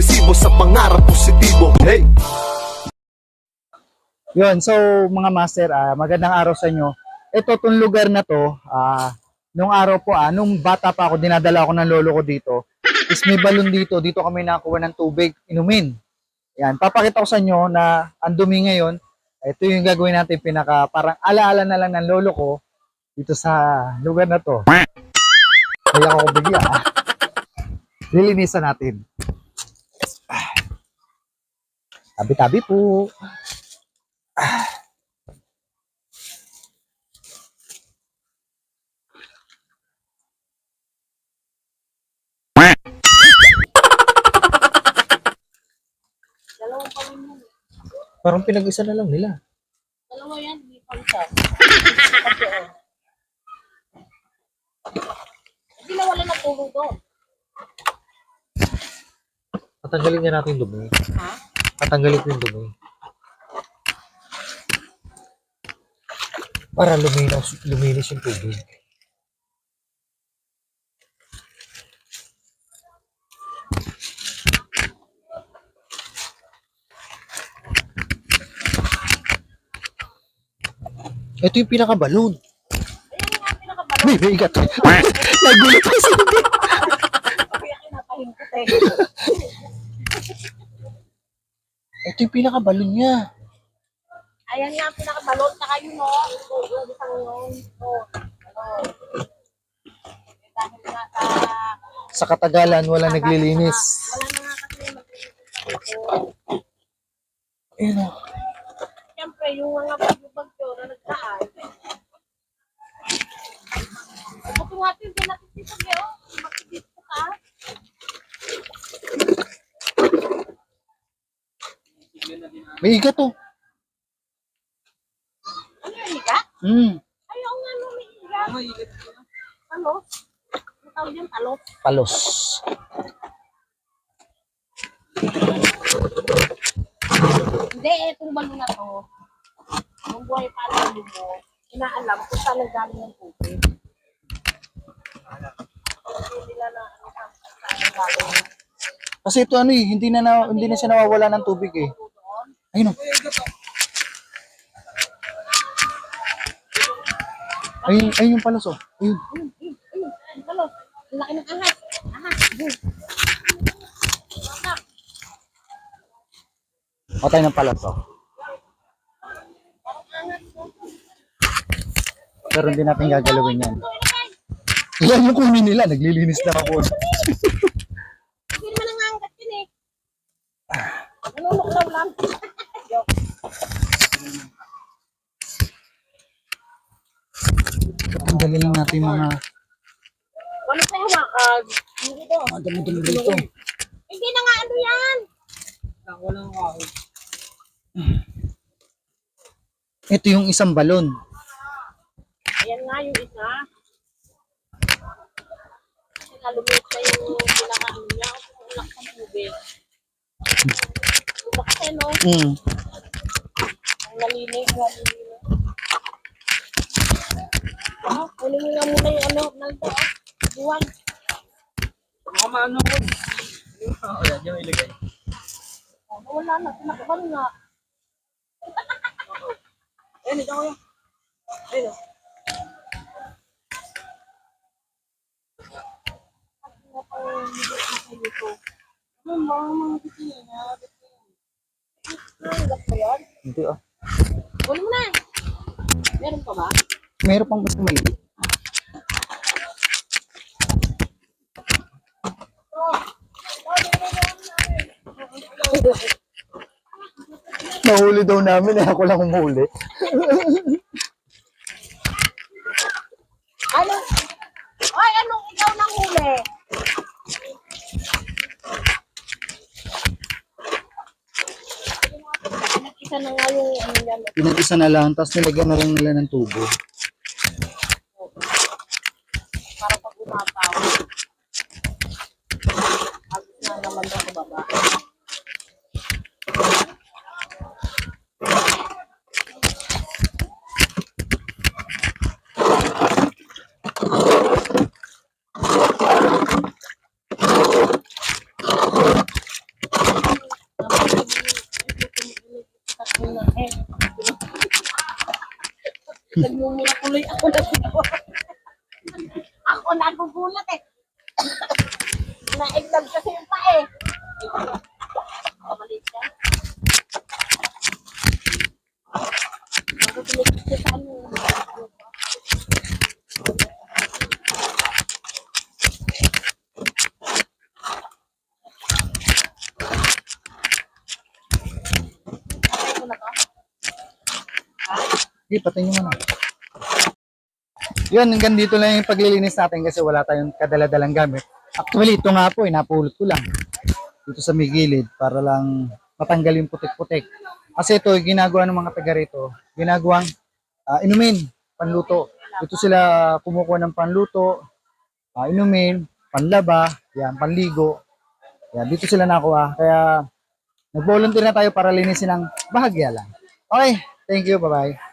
agresibo sa pangarap positibo Hey! Yun, so mga master, ah, magandang araw sa inyo. Ito, tong lugar na to, ah, nung araw po, ah, nung bata pa ako, dinadala ako ng lolo ko dito. Is may balon dito, dito kami nakakuha ng tubig, inumin. Yan, papakita ko sa inyo na ang dumi ngayon. Ito yung gagawin natin pinaka, parang alaala na lang ng lolo ko dito sa lugar na to. Kaya ako bigla. ah. Lilinisan natin. Ah. Tabi-tabi po. Parang pinag-isa na lang nila. Dalawa yan, hindi pa isa. Hindi na wala na tulo doon. Tatanggalin nga natin yung dumi. Ha? Tatanggalin ko yung dumi. Para luminos, luminis yung tubig. Ito yung pinaka-balloon. Pinakabalong. May bigat. Nagulat ako sa hindi. Kaya kinapahingkot eh. Ito yung pinaka-balloon niya. Ayan nga pinakabalon. Saka yun o. Ito, yung isang yun. Ito. Dahil nga sa... Sa katagalan, wala naglilinis. Wala na nga kasi maglilinis. Ayun o. Siyempre, yung mga bagyo-bagyo na nagdaan. Ito nga ito, hindi natin dito kayo. Bakit dito ka? May igat oh. Ano yung higa? Hmm. Ayaw nga nung may higa. Talos. Ang tawag yan, talos. Palos. Hindi, itong balon na to. Nung buhay pa ang lalo mo, inaalam kung saan nanggaling ng tubig. Ano. Kasi ito ano eh, hindi na, na hindi na siya nawawala ng tubig eh. Ayun oh. Ayun, ayun yung palos oh. Ayun. Ayun, ayun, ayun. Ang laki ng ahas. Ahas. Ayun. Patay ng palos oh. Pero hindi natin gagalawin yan. Yan yung kunin nila, naglilinis na ako. Hindi naman nangangat yun eh. Nanunuklaw lang. Joke. Tanggalin lang natin mga Ano sa hawakan? Hindi to. mga damo-damo dito. Hindi na nga ano yan. Ito yung isang balon. Ayan nga yung isa. Nalumit na yung pinaka-ano niya. Ulak sa tubig. Diba kasi no? Hmm. Ang nalinig, nalinig. Ah, kunin mo nga muna yung ano, nalito ah. Buwan. Ano, wala na, pinakaban nga. Ayun, ito ko yun. Ayun o. Ano, na. Ko yun. Hindi oh. Kunin mo na. Meron pa ba? Meron pang mas may Nahuli daw namin eh. Ako lang umuli. Ano? Ay, anong ikaw nang huli? Isa na nga yung ano yan. Pinag-isa na lang, tapos nilagyan na lang nila ng tubo. Para pag umapaw. Agos na naman daw sa baba. Nagmumura tuloy ako na ako nagugulat eh. Naiglag kasi yung pa eh. Maliit ka. Magtutuloy kasi sa ano. Patay ko na to. Sige, patay nyo muna. Yun, hanggang dito lang yung paglilinis natin kasi wala tayong kadaladalang gamit. Actually, ito nga po, eh, napulot ko lang. Dito sa may gilid para lang matanggal yung putik-putik. Kasi ito, ginagawa ng mga taga rito, ginagawang ah, inumin, panluto. Dito sila kumukuha ng panluto, ah, inumin, panlaba, yan, panligo. Yan, dito sila nakuha. Kaya nag-volunteer na tayo para linisin ng bahagya lang. Okay, thank you, bye-bye.